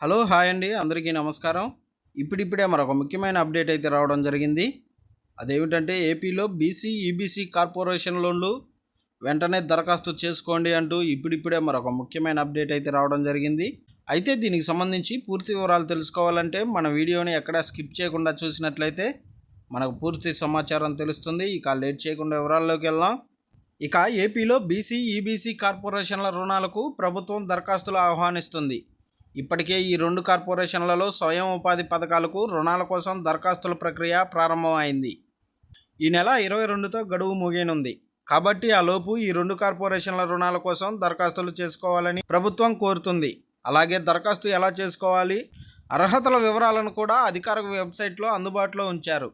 Hello hi అండి. అందరికీ నమస్కారం. ఇప్పుడిప్పుడే మరొక ముఖ్యమైన అప్డేట్ అయితే రావడం జరిగింది. అదేమిటంటే ఏపీలో బీసీ ఈబీసీ కార్పొరేషన్ లోన్లు వెంటనే దరఖాస్తు చేసుకోండి అంటూ ఇప్పుడిప్పుడే మరొక ముఖ్యమైన అప్డేట్ అయితే రావడం జరిగింది. అయితే దీనికి సంబంధించి పూర్తి వివరాలు తెలుసుకోవాలంటే మన వీడియోని ఎక్కడా స్కిప్ చేయకుండా చూసినట్లయితే మనకు పూర్తి సమాచారం తెలుస్తుంది. ఇక లేట్ చేయకుండా వివరాల్లోకి వెళ్దాం. ఇక ఏపీలో బీసీ ఈబీసీ కార్పొరేషన్ల రుణాలకు ప్రభుత్వం దరఖాస్తులు ఆహ్వానిస్తుంది. ఇప్పటికే ఈ రెండు కార్పొరేషన్లలో స్వయం ఉపాధి పథకాలకు రుణాల కోసం దరఖాస్తుల ప్రక్రియ ప్రారంభమైంది. ఈ నెల ఇరవై రెండుతో గడువు ముగియనుంది. కాబట్టి ఆలోపు ఈ రెండు కార్పొరేషన్ల రుణాల కోసం దరఖాస్తులు చేసుకోవాలని ప్రభుత్వం కోరుతుంది. అలాగే దరఖాస్తు ఎలా చేసుకోవాలి? అర్హతల వివరాలను కూడా అధికారిక వెబ్సైట్లో అందుబాటులో ఉంచారు.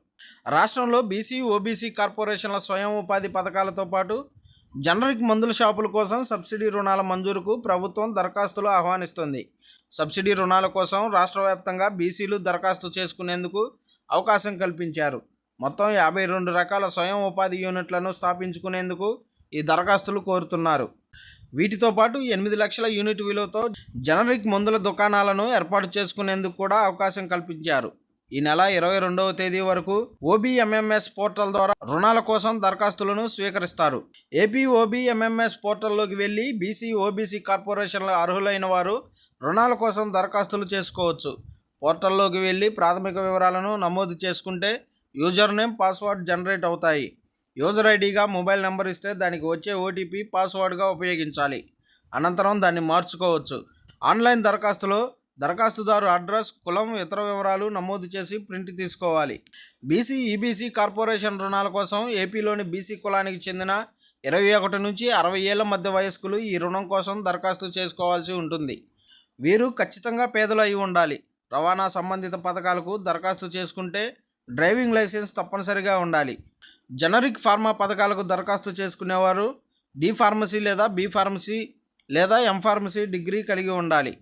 రాష్ట్రంలో బీసీ ఓబీసీ కార్పొరేషన్ల స్వయం ఉపాధి పథకాలతో పాటు జనరిక్ మందుల షాపుల కోసం సబ్సిడీ రుణాల మంజూరుకు ప్రభుత్వం దరఖాస్తులు ఆహ్వానిస్తుంది. సబ్సిడీ రుణాల కోసం రాష్ట్ర వ్యాప్తంగా బీసీలు దరఖాస్తు చేసుకునేందుకు అవకాశం కల్పించారు. మొత్తం యాభై రెండు రకాల స్వయం ఉపాధి యూనిట్లను స్థాపించుకునేందుకు ఈ దరఖాస్తులు కోరుతున్నారు. వీటితో పాటు ఎనిమిది లక్షల యూనిట్ విలువతో జనరిక్ మందుల దుకాణాలను ఏర్పాటు చేసుకునేందుకు కూడా అవకాశం కల్పించారు. ఈ నెల ఇరవై రెండవ తేదీ వరకు ఓబీఎంఎంఎస్ పోర్టల్ ద్వారా రుణాల కోసం దరఖాస్తులను స్వీకరిస్తారు. ఏపీ ఓబీఎంఎంఎస్ పోర్టల్లోకి వెళ్ళి బీసీ ఓబీసీ కార్పొరేషన్ల అర్హులైన వారు రుణాల కోసం దరఖాస్తులు చేసుకోవచ్చు. పోర్టల్లోకి వెళ్ళి ప్రాథమిక వివరాలను నమోదు చేసుకుంటే యూజర్ నేమ్ పాస్వర్డ్ జనరేట్ అవుతాయి. యూజర్ ఐడిగా మొబైల్ నెంబర్ ఇస్తే దానికి వచ్చే ఓటీపీ పాస్వర్డ్గా ఉపయోగించాలి. అనంతరం దాన్ని మార్చుకోవచ్చు. ఆన్లైన్ దరఖాస్తులో దరఖాస్తుదారు అడ్రస్ కులం ఇతర వివరాలు నమోదు చేసి ప్రింట్ తీసుకోవాలి. బీసీ ఈబీసీ కార్పొరేషన్ రుణాల కోసం ఏపీలోని బీసీ కులానికి చెందిన ఇరవై ఒకటి నుంచి అరవై ఏళ్ళ మధ్య వయస్కులు ఈ రుణం కోసం దరఖాస్తు చేసుకోవాల్సి ఉంటుంది. వీరు ఖచ్చితంగా పేదలు అయి ఉండాలి. రవాణా సంబంధిత పథకాలకు దరఖాస్తు చేసుకుంటే డ్రైవింగ్ లైసెన్స్ తప్పనిసరిగా ఉండాలి. జనరిక్ ఫార్మా పథకాలకు దరఖాస్తు చేసుకునేవారు డి ఫార్మసీ లేదా బి ఫార్మసీ లేదా ఎంఫార్మసీ డిగ్రీ కలిగి ఉండాలి.